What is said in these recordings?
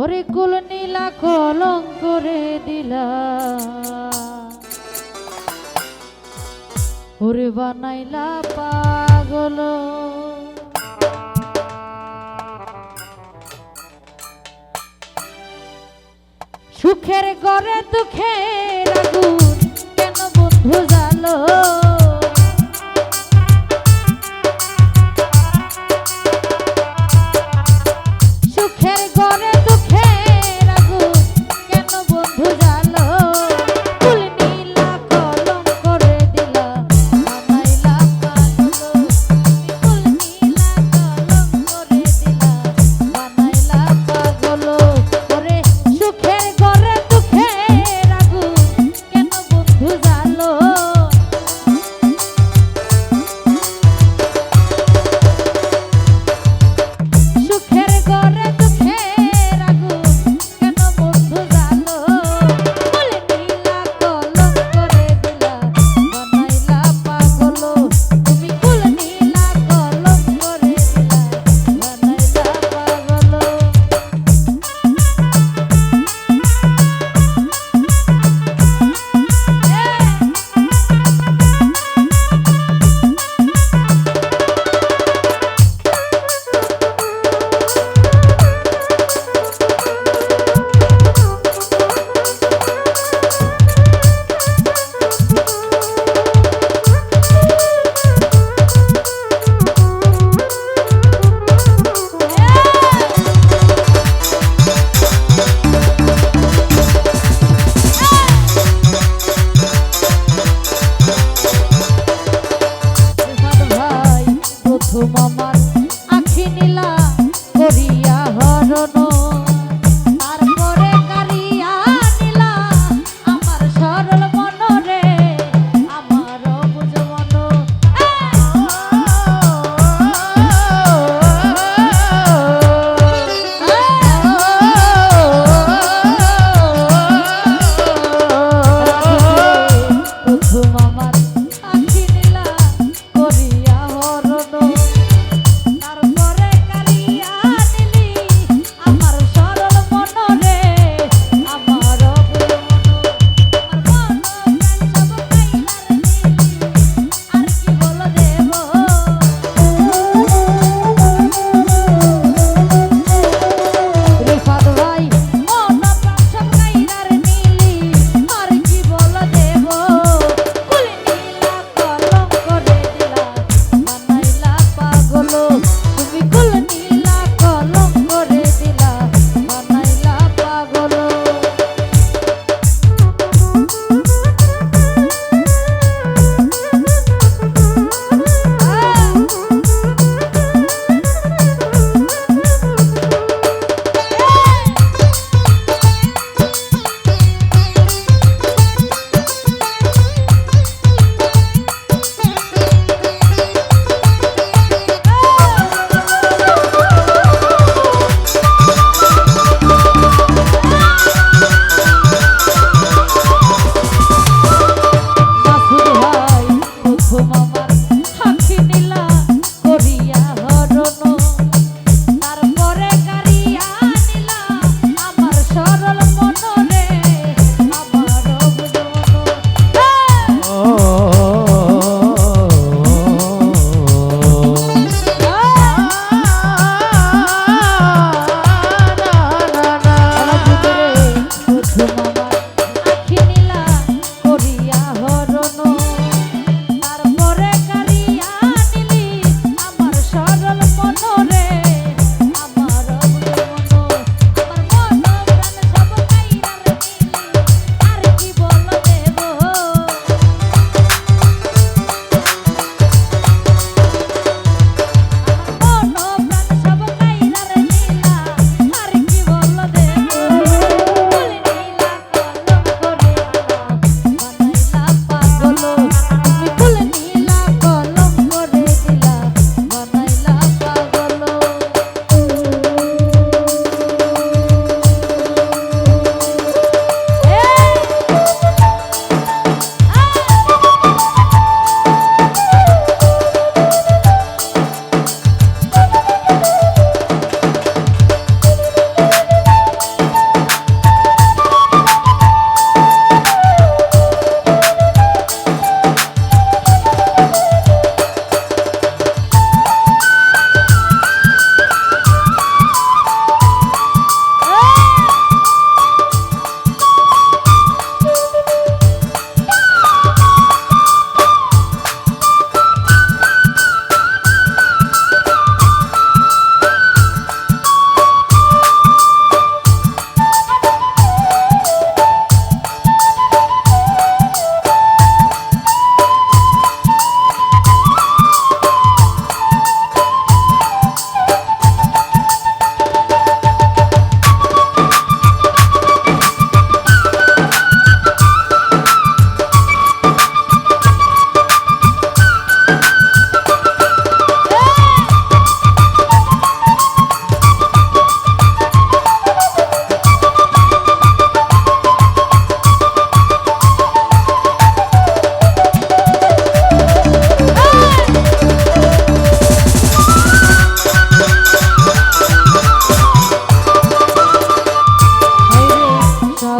ওরে কুল নীলা কলম করে দিলা। ওরে বানাইলা পাগল। সুখের গড়ে দুঃখের আগুন কেন বন্ধু জালো?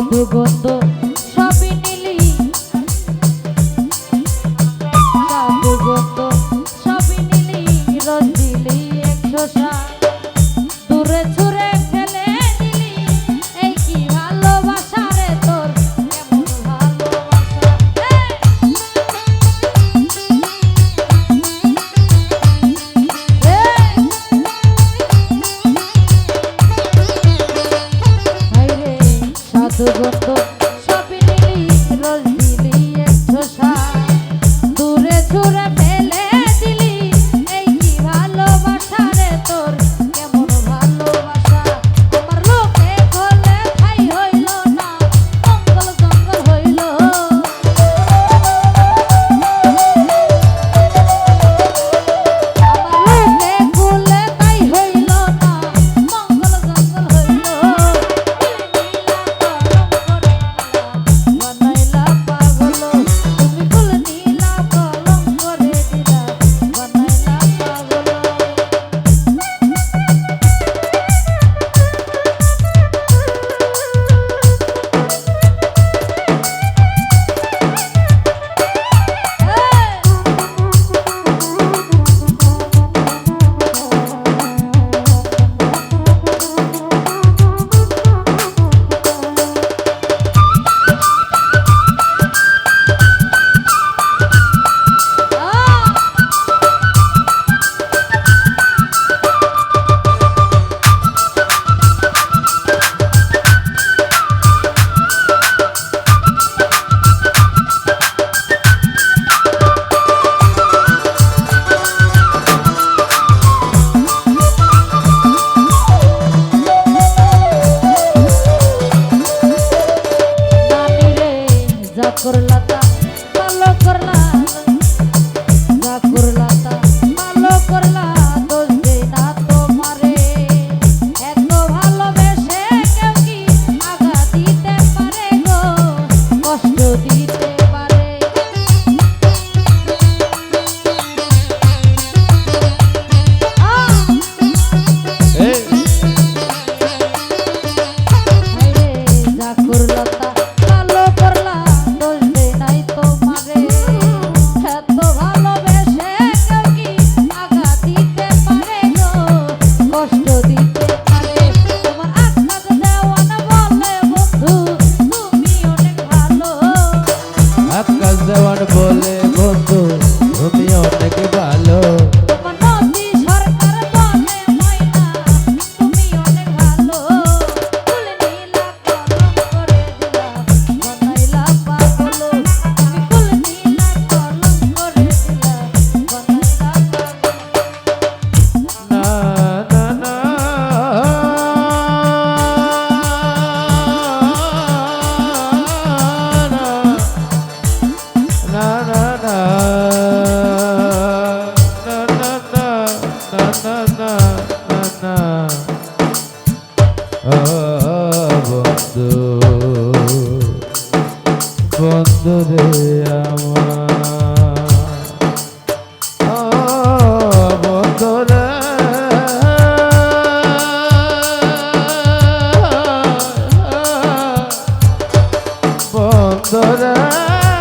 মধুগন্ধ বন্ধুরে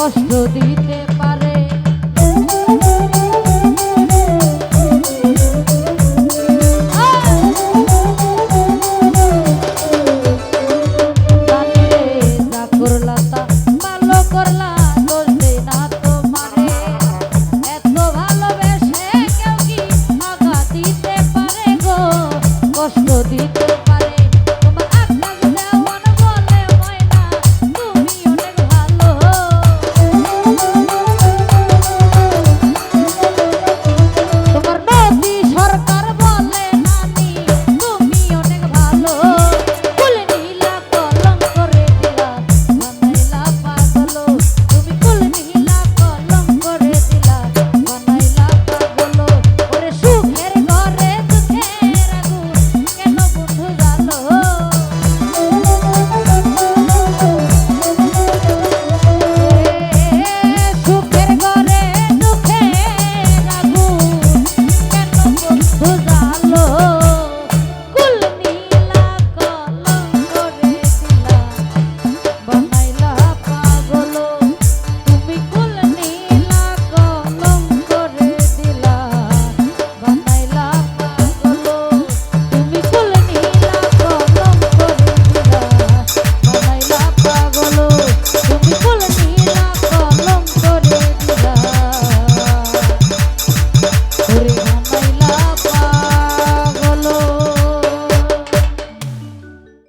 কষ্ট দিতে পারে।